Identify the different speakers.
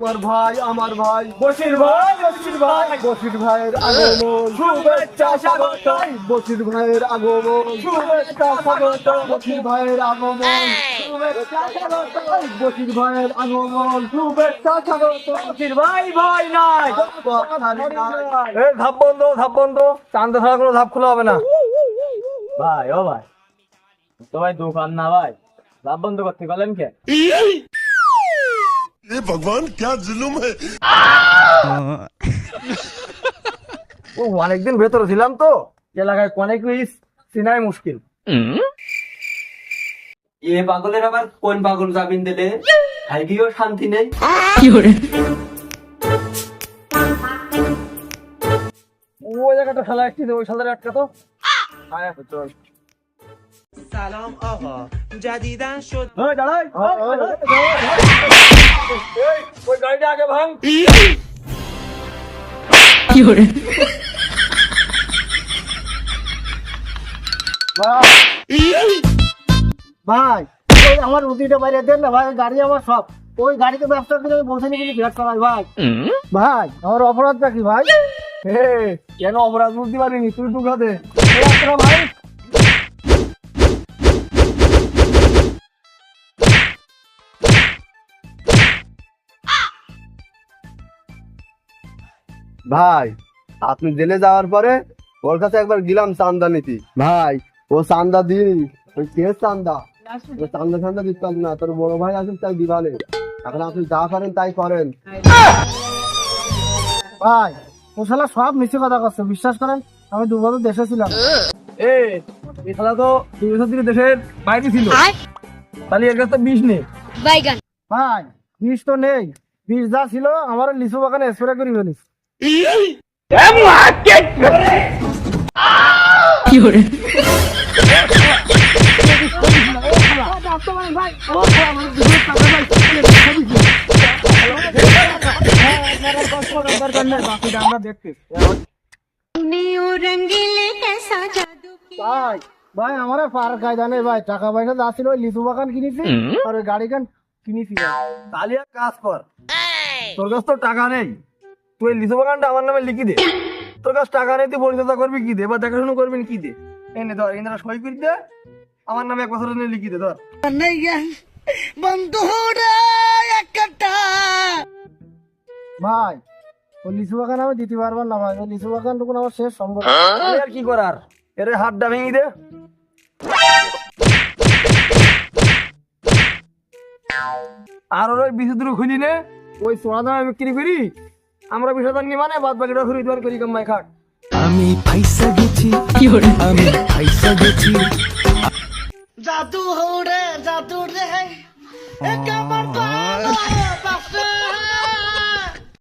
Speaker 1: আমার ভাই আমার ভাই।
Speaker 2: বসির ভাই বসির ভাই।
Speaker 1: বসির ভাইয়ের আগমন।
Speaker 2: শুভেচ্ছা স্বাগত
Speaker 1: বসির ভাইয়ের আগমন।
Speaker 2: শুভেচ্ছা স্বাগত
Speaker 1: বসির ভাইয়ের আগমন।
Speaker 2: শুভেচ্ছা স্বাগত
Speaker 1: বসির ভাইয়ের আগমন।
Speaker 2: শুভেচ্ছা স্বাগত বসির ভাই ভয় নাই। এ ধাপ বন্ধ ধাপ বন্ধ। চান্দা ছাড়া কোনো ধাপ খোলা হবে না। ভাই ও ভাই। তো ভাই দোকান না ভাই। ধাপ বন্ধ করতে গেলেন কে?
Speaker 3: ये भगवान क्या जुलुम है
Speaker 2: ও অনেকদিন ভেতরে ছিলাম তো এলাকায় অনেক চিনাই মুশকিল
Speaker 4: এ পাগলের আবার কোন পাগল জামিন দিলে হাইগিও শান্তি নেই
Speaker 2: ওই জায়গাটা খেলা একটি ওই সালের একটা তো আয়, চল
Speaker 5: سلام آقا جدیدن شد
Speaker 2: ওই দাঁড়াই এই, ওই গাড়িটা আগে ভাঙ
Speaker 1: ভাই ওই আমার রুটিটা বাইরে দেন না ভাই ওই গাড়ি আমার সব ওই গাড়িতে ব্যবসা করে আমি বলতে নিয়ে ভিড় চালাই ভাই ভাই আমার অপরাধটা কি ভাই
Speaker 2: হে কেন অপরাধ বুঝতে পারিনি তুই টুকা দে এই একটা ভাই
Speaker 1: ভাই আপনি জেলে যাওয়ার পরে ওর কাছে একবার গেলাম চান্দা নীতি। ভাই ও চান্দা দিই ওই কে চান্দা? ও চান্দা চান্দা দিতে পারবি না। তোর বড় ভাই আছেন তাই দিবালে এখন আপনি যা করেন তাই করেন। ভাই ও শালা সব মিছে কথা করছে বিশ্বাস করেন? আমি দু বছর দেশে ছিলাম।
Speaker 2: এ এই শালা তো দুই বছর থেকে দেশের বাইরে ছিল। তাহলে এর কাছে বিষ নেই।
Speaker 1: ভাই বিষ তো নেই। বিষ যা ছিল আমার লিচু বাগানে স্প্রে করে ফেলিস ভাই ভাই আমার পার কায়দা নেই ভাই। টাকা পয়সা যা ওই লিচু বাগান কিনেছি আর ওই গাড়ি গান কিনেছি
Speaker 2: তাহলে কাজ কর। তোর কাছ তো টাকা নেই। তুই লিচু বাগানটা আমার নামে লিখি দে। তোর কাছে টাকা নেই তুই পরিচর্যা করবি কি দে বা দেখাশোনা করবি কি দে। এনে ধর এনে সই করে দে আমার নামে এক বছর নিয়ে লিখি দে ধর।
Speaker 1: ভাই ওই লিচু বাগান আমি দিতে পারব না ভাই ওই লিচু বাগানটুকু আমার শেষ সম্ভব
Speaker 2: তাহলে আর কি করার? এর হাতটা ভেঙে দে। আর ওর ওই বিশুদ্ধ খুলি নে ওই সোনা দামে বিক্রি করি আমরা বিশ নি মানে বাদ বাকিটা ঘুরি তোমার করি কামাই গেছি।
Speaker 5: জাদু হৌড়ে জাদু রে এ কামার